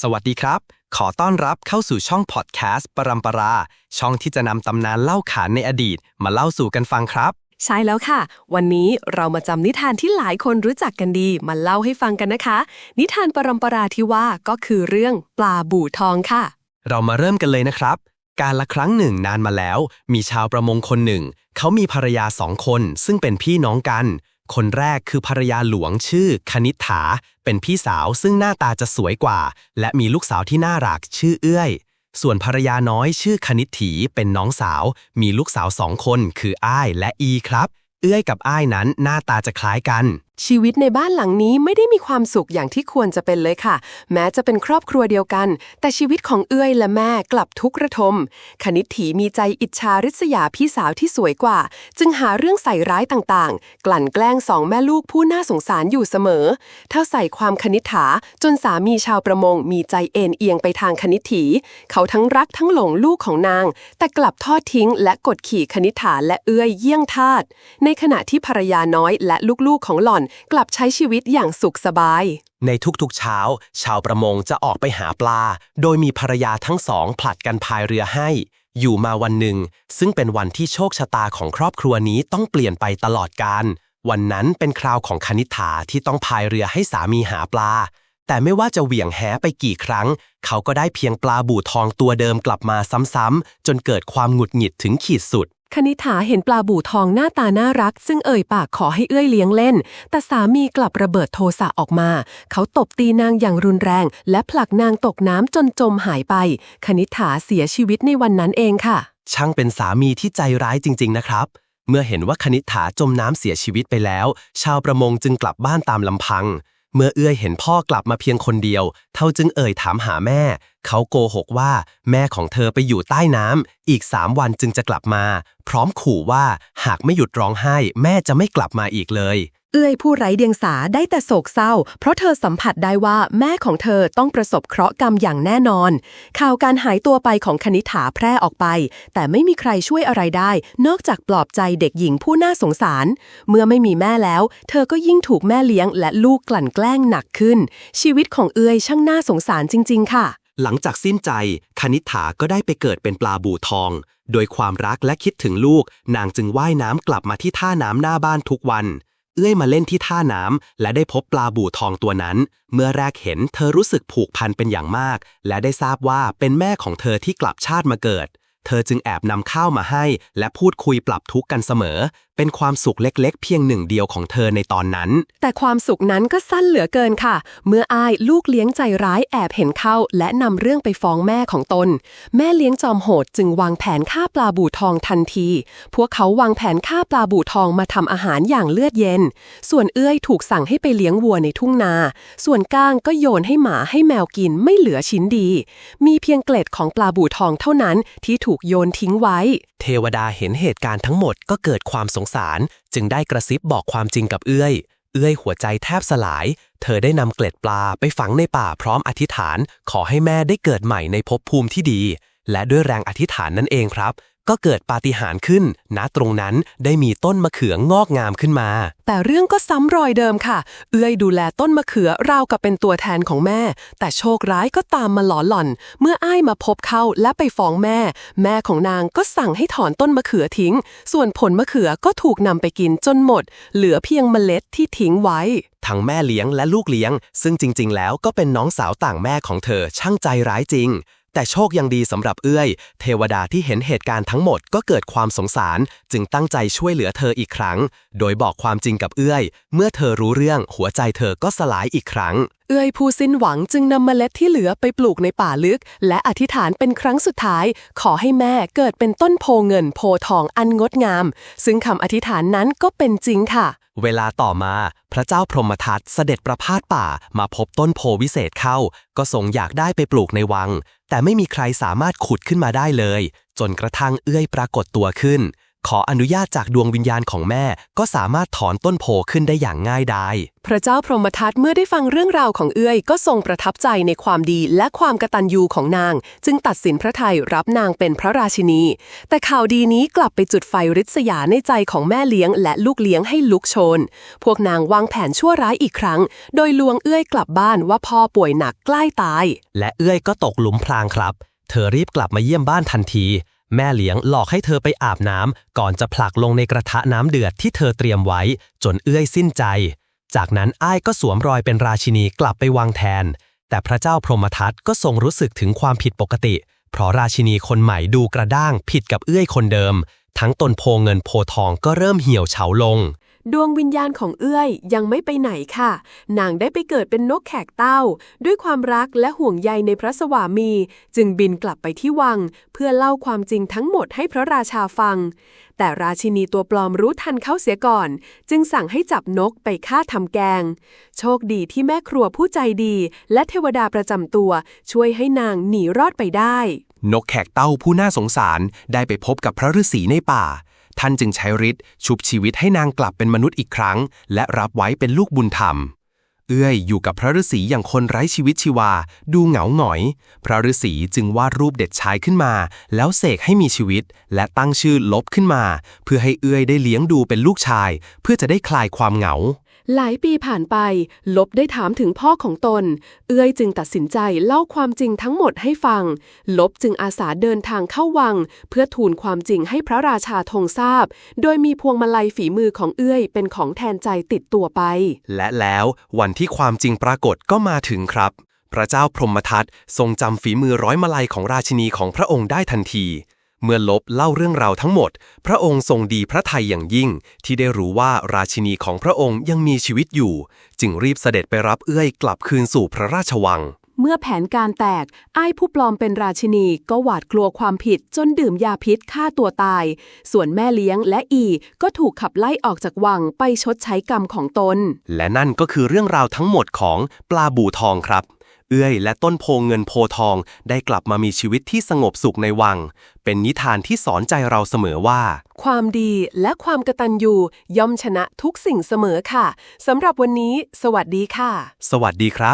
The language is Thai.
สวัสดีครับ ขอต้อนรับเข้าสู่ช่องพอดแคสต์ปรัมปรา ช่องที่จะนำตำนานเล่าขานในอดีต มาเล่าสู่กันฟังครับ ใช่แล้วค่ะ วันนี้เรามาจำนิทานที่หลายคนรู้จักกันดี มาเล่าให้ฟังกันนะคะ นิทานปรำปราที่ว่าก็คือเรื่องปลาบู่ทองค่ะ เรามาเริ่มกันเลยนะครับ การละครั้งหนึ่งนานมาแล้ว มีชาวประมงคนหนึ่ง เขามีภรรยาสองคน ซึ่งเป็นพี่น้องกัน คนแรกคือภรรยาหลวงชื่อคณิษฐา เป็นพี่สาวซึ่งหน้าตาจะสวยกว่า และมีลูกสาวที่น่ารักชื่อเอื้อย ส่วนภรรยาน้อยชื่อคณิษฐีเป็นน้องสาว มีลูกสาวสองคนคืออ้ายและอีครับ เอื้อยกับอ้ายนั้นหน้าตาจะคล้ายกัน ชีวิตในบ้านหลังนี้ไม่ได้มีความสุขอย่างที่ควรจะเป็นเลยค่ะ แม้จะเป็นครอบครัวเดียวกัน แต่ชีวิตของเอื้อยและแม่กลับทุกข์ระทม คณิษฐีมีใจอิจฉาริษยาพี่สาวที่สวยกว่า จึงหาเรื่องใส่ร้ายต่างๆ กลั่นแกล้งสองแม่ลูกผู้น่าสงสารอยู่เสมอ เท่าใส่ความคณิษฐาจนสามีชาวประมงมีใจเอ็นเอียงไปทางคณิษฐีเขาทั้งรักทั้งหลงลูกของนาง แต่กลับทอดทิ้ง และกดขี่คณิษฐาและเอื้อยเยี่ยงทาสในขณะที่ภรรยาน้อยและลูกๆของหล่อนกลับใช้ชีวิตอย่างสุขสบาย ในทุกๆเช้า ชาวประมงจะออกไปหาปลา โดยมีภรรยาทั้งสองผลัดกันพายเรือให้ อยู่มาวันหนึ่ง ซึ่งเป็นวันที่โชคชะตาของครอบครัวนี้ต้องเปลี่ยนไปตลอดกาลวันนั้นเป็นคราวของคณิษฐาที่ต้องพายเรือให้สามีหาปลา แต่ไม่ว่าจะเหวี่ยงแหไปกี่ครั้ง เขาก็ได้เพียงปลาบู่ทองตัวเดิมกลับมาซ้ำๆจนเกิดความหงุดหงิดถึงขีดสุด คณิษฐาเห็นปลาบู่ทองหน้าตาน่ารัก ซึ่งเอ่ยปากขอให้เอื้อยเลี้ยงเล่น แต่สามีกลับระเบิดโทสะออกมา เขาตบตีนางอย่างรุนแรง และผลักนางตกน้ำจนจมหายไป คณิษฐาเสียชีวิตในวันนั้นเองค่ะ ช่างเป็นสามีที่ใจร้ายจริง ๆ นะครับ เมื่อเห็นว่าคณิษฐาจมน้ำเสียชีวิตไปแล้ว ชาวประมงจึงกลับบ้านตามลำพัง เมื่อเอื้อยเห็นพ่อกลับมาเพียงคนเดียว เท่าจึงเอ่ยถามหาแม่ เขาโกหกว่าแม่ของเธอไปอยู่ใต้น้ำอีกสามวันจึงจะกลับมา พร้อมขู่ว่าหากไม่หยุดร้องไห้ แม่จะไม่กลับมาอีกเลย เอื้อยผู้ไร้เดียงสาได้แต่โศกเศร้า เพราะเธอสัมผัสได้ว่าแม่ของเธอต้องประสบเคราะห์กรรมอย่างแน่นอน ข่าวการหายตัวไปของคณิษฐาแพร่ออกไป แต่ไม่มีใครช่วยอะไรได้ นอกจากปลอบใจเด็กหญิงผู้น่าสงสาร เมื่อไม่มีแม่แล้ว เธอก็ยิ่งถูกแม่เลี้ยงและลูกกลั่นแกล้งหนักขึ้น ชีวิตของเอื้อยช่างน่าสงสารจริง ๆ ค่ะ หลังจากสิ้นใจคณิษฐาก็ได้ไปเกิดเป็นปลาบู่ทอง โดยความรักและคิดถึงลูก นางจึงว่ายน้ำกลับมาที่ท่าน้ำหน้าบ้านทุกวัน เอื้อยมาเล่นที่ท่าน้ำและได้พบปลาบู่ทองตัวนั้น เมื่อแรกเห็นเธอรู้สึกผูกพันเป็นอย่างมาก และได้ทราบว่าเป็นแม่ของเธอที่กลับชาติมาเกิด เธอจึงแอบนำข้าวมาให้ และพูดคุยปรับทุกข์กันเสมอ เป็นความสุขเล็กๆ เพียงหนึ่งเดียวของเธอในตอนนั้น แต่ความสุขนั้นก็สั้นเหลือเกินค่ะ เมื่ออายลูกเลี้ยงใจร้ายแอบเห็นเข้า และนำเรื่องไปฟ้องแม่ของตน แม่เลี้ยงจอมโหดจึงวางแผนฆ่าปลาบู่ทองทันที พวกเขาวางแผนฆ่าปลาบู่ทองมาทำอาหารอย่างเลือดเย็น ส่วนเอื้อยถูกสั่งให้ไปเลี้ยงวัวในทุ่งนา ส่วนก้างก็โยนให้หมาให้แมวกินไม่เหลือชิ้นดี มีเพียงเกล็ดของปลาบู่ทองเท่านั้นที่ถูกโยนทิ้งไว้ เทวดาเห็นเหตุการณ์ทั้งหมดก็เกิดความสงสาร จึงได้กระซิบบอกความจริงกับเอื้อย เอื้อยหัวใจแทบสลาย เธอได้นำเกล็ดปลาไปฝังในป่าพร้อมอธิษฐาน ขอให้แม่ได้เกิดใหม่ในภพภูมิที่ดี และด้วยแรงอธิษฐานนั่นเองครับ ก็เกิดปาฏิหาริย์ขึ้น ณ ตรงนั้นได้มีต้นมะเขืองอกงามขึ้นมา แต่เรื่องก็ซ้ำรอยเดิมค่ะ เอื้อยดูแลต้นมะเขือราวกับเป็นตัวแทนของแม่ แต่โชคร้ายก็ตามมาหลอนหล่อน เมื่ออ้ายมาพบเข้าและไปฟ้องแม่ แม่ของนางก็สั่งให้ถอนต้นมะเขือทิ้ง ส่วนผลมะเขือก็ถูกนำไปกินจนหมด เหลือเพียงเมล็ดที่ทิ้งไว้ทั้งแม่เลี้ยงและลูกเลี้ยง ซึ่งจริง ๆ แล้วก็เป็นน้องสาวต่างแม่ของเธอช่างใจร้ายจริง แต่โชคยังดีสำหรับเอื้อย เทวดาที่เห็นเหตุการณ์ทั้งหมดก็เกิดความสงสาร จึงตั้งใจช่วยเหลือเธออีกครั้ง โดยบอกความจริงกับเอื้อย เมื่อเธอรู้เรื่องหัวใจเธอก็สลายอีกครั้ง เอื้อยผู้สิ้นหวังจึงนำเมล็ดที่เหลือไปปลูกในป่าลึก และอธิษฐานเป็นครั้งสุดท้าย ขอให้แม่เกิดเป็นต้นโพเงินโพทองอันงดงาม ซึ่งคำอธิษฐานนั้นก็เป็นจริงค่ะ เวลาต่อมาพระเจ้าพรหมทัตเสด็จประพาสป่ามาพบต้นโพวิเศษเข้า ก็ทรงอยากได้ไปปลูกในวัง แต่ไม่มีใครสามารถขุดขึ้นมาได้เลย จนกระทั่งเอื้อยปรากฏตัวขึ้น ขออนุญาตจากดวงวิญญาณของแม่ ก็สามารถถอนต้นโพขึ้นได้อย่างง่ายดายพระเจ้าพรหมทัตเมื่อได้ฟังเรื่องราวของเอื้อย ก็ทรงประทับใจในความดีและความกตัญญูของนาง จึงตัดสินพระทัยรับนางเป็นพระราชินี แต่ข่าวดีนี้กลับไปจุดไฟริษยาในใจของแม่เลี้ยง และลูกเลี้ยงให้ลุกโชน พวกนางวางแผนชั่วร้ายอีกครั้ง โดยลวงเอื้อยกลับบ้านว่าพ่อป่วยหนักใกล้ตาย และเอื้อยก็ตกหลุมพรางครับ เธอรีบกลับมาเยี่ยมบ้านทันที แม่เลี้ยงหลอกให้เธอไปอาบน้ำก่อนจะผลักลงในกระทะน้ำเดือดที่เธอเตรียมไว้ จนเอื้อยสิ้นใจ จากนั้นอ้ายก็สวมรอยเป็นราชินีกลับไปวางแทน แต่พระเจ้าพรหมทัตก็ทรงรู้สึกถึงความผิดปกติ เพราะราชินีคนใหม่ดูกระด้างผิดกับเอื้อยคนเดิม ทั้งตนโพเงินโพทองก็เริ่มเหี่ยวเฉาลง ดวงวิญญาณของเอื้อยยังไม่ไปไหนค่ะ นางได้ไปเกิดเป็นนกแขกเต้า ด้วยความรักและห่วงใยในพระสวามี จึงบินกลับไปที่วัง เพื่อเล่าความจริงทั้งหมดให้พระราชาฟัง แต่ราชินีตัวปลอมรู้ทันเขาเสียก่อน จึงสั่งให้จับนกไปฆ่าทำแกง โชคดีที่แม่ครัวผู้ใจดี และเทวดาประจำตัว ช่วยให้นางหนีรอดไปได้ นกแขกเต้าผู้น่าสงสารได้ไปพบกับพระฤาษีในป่า ท่านจึงใช้ฤทธิ์ชุบชีวิตให้นางกลับเป็นมนุษย์อีกครั้ง และรับไว้เป็นลูกบุญธรรม เอื้อยอยู่กับพระฤาษีอย่างคนไร้ชีวิตชีวา ดูเหงาหงอย พระฤาษีจึงวาดรูปเด็กชายขึ้นมา แล้วเสกให้มีชีวิต และตั้งชื่อลบขึ้นมา เพื่อให้เอื้อยได้เลี้ยงดูเป็นลูกชาย เพื่อจะได้คลายความเหงา หลายปีผ่านไป ลบได้ถามถึงพ่อของตน เอื้อยจึงตัดสินใจเล่าความจริงทั้งหมดให้ฟัง ลบจึงอาสาเดินทางเข้าวัง เพื่อทูลความจริงให้พระราชาทรงทราบ โดยมีพวงมาลัยฝีมือของเอื้อยเป็นของแทนใจติดตัวไป และแล้ววันที่ความจริงปรากฏก็มาถึงครับ พระเจ้าพรหมทัตทรงจำฝีมือร้อยมาลัยของราชินีของพระองค์ได้ทันที เมื่อลบเล่าเรื่องราวทั้งหมด พระองค์ทรงดีพระทัยอย่างยิ่ง ที่ได้รู้ว่าราชินีของพระองค์ยังมีชีวิตอยู่ จึงรีบเสด็จไปรับเอื้อยกลับคืนสู่พระราชวัง เมื่อแผนการแตก อ้ายผู้ปลอมเป็นราชินีก็หวาดกลัวความผิดจนดื่มยาพิษฆ่าตัวตาย ส่วนแม่เลี้ยงและอีก็ถูกขับไล่ออกจากวังไปชดใช้กรรมของตน และนั่นก็คือเรื่องราวทั้งหมดของปลาบูทองครับ เอื้อยและต้นโพเงินโพทองได้กลับมามีชีวิตที่สงบสุขในวัง เป็นนิทานที่สอนใจเราเสมอว่า ความดีและความกตัญญูย่อมชนะทุกสิ่งเสมอค่ะสำหรับวันนี้ สวัสดีค่ะ สวัสดีครับ